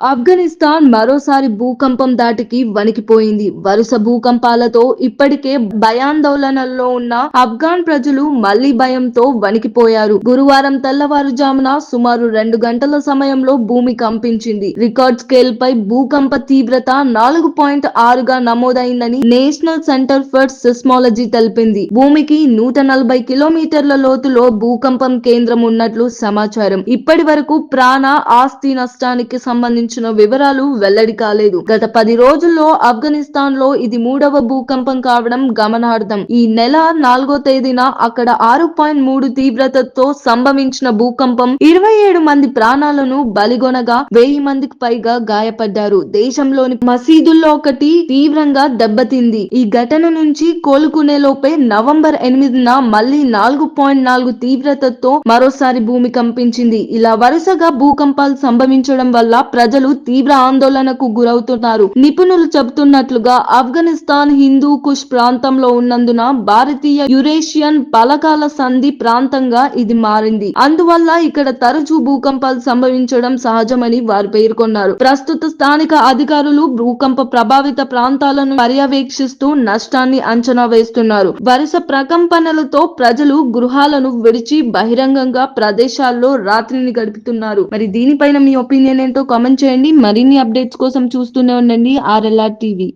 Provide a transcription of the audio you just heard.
ఆఫ్ఘనిస్తాన్ మరోసారి భూకంపం దాటికి వణికిపోయింది. వరుస భూకంపాలతో ఇప్పటికే భయాందోళనల్లో ఉన్న ఆఫ్ఘాన్ ప్రజలు మళ్ళీ భయంతో వణికిపోయారు. గురువారం తెల్లవారుజామున సుమారు రెండు గంటల సమయంలో భూమి కంపించింది. రికార్డ్ స్కేల్ పై భూకంప తీవ్రత నాలుగు పాయింట్ ఆరుగా నమోదైందని నేషనల్ సెంటర్ ఫర్ సిస్మాలజీ తెలిపింది. భూమికి నూట నలభై కిలోమీటర్ల లోతులో భూకంపం కేంద్రం ఉన్నట్లు సమాచారం. ఇప్పటి వరకు ప్రాణ ఆస్తి నష్టానికి సంబంధించిన వివరాలు వెల్లడి కాలేదు. గత పది రోజుల్లో ఆఫ్ఘనిస్తాన్లో ఇది మూడవ భూకంపం కావడం గమనార్థం ఈ నెల నాలుగో తేదీన అక్కడ ఆరు పాయింట్ మూడు తీవ్రతతో సంభవించిన భూకంపం ఇరవై ఏడు మంది ప్రాణాలను బలిగొనగా వెయ్యి మందికి పైగా గాయపడ్డారు. దేశంలోని మసీదుల్లో ఒకటి తీవ్రంగా దెబ్బతింది. ఈ ఘటన నుంచి కోలుకునే లోపే నవంబర్ ఎనిమిదిన మళ్ళీ నాలుగు పాయింట్ నాలుగు తీవ్రతతో మరోసారి భూమి కంపించింది. ఇలా వరుసగా భూకంపాలు సంభవించడం వల్ల ప్రజ ప్రజలు తీవ్ర ఆందోళనకు గురవుతున్నారు. నిపుణులు చెబుతున్నట్లుగా ఆఫ్ఘనిస్తాన్ హిందూ కుష్ ప్రాంతంలో ఉన్నందున భారతీయ యురేషియన్ పలకాల సంధి ప్రాంతంగా ఇది మారింది. అందువల్ల ఇక్కడ తరచూ భూకంపాలు సంభవించడం సహజమని వారు పేర్కొన్నారు. ప్రస్తుత స్థానిక అధికారులు భూకంప ప్రభావిత ప్రాంతాలను పర్యవేక్షిస్తూ నష్టాన్ని అంచనా వేస్తున్నారు. వరుస ప్రకంపనలతో ప్రజలు గృహాలను విడిచి బహిరంగంగా ప్రదేశాల్లో రాత్రిని గడుపుతున్నారు. మరి దీనిపైన మీ ఒపీనియన్ ఏంటో కామెంట్ చేయండి మరిన్ని అప్డేట్స్ కోసం చూస్తూనే ఉండండి. RLR TV.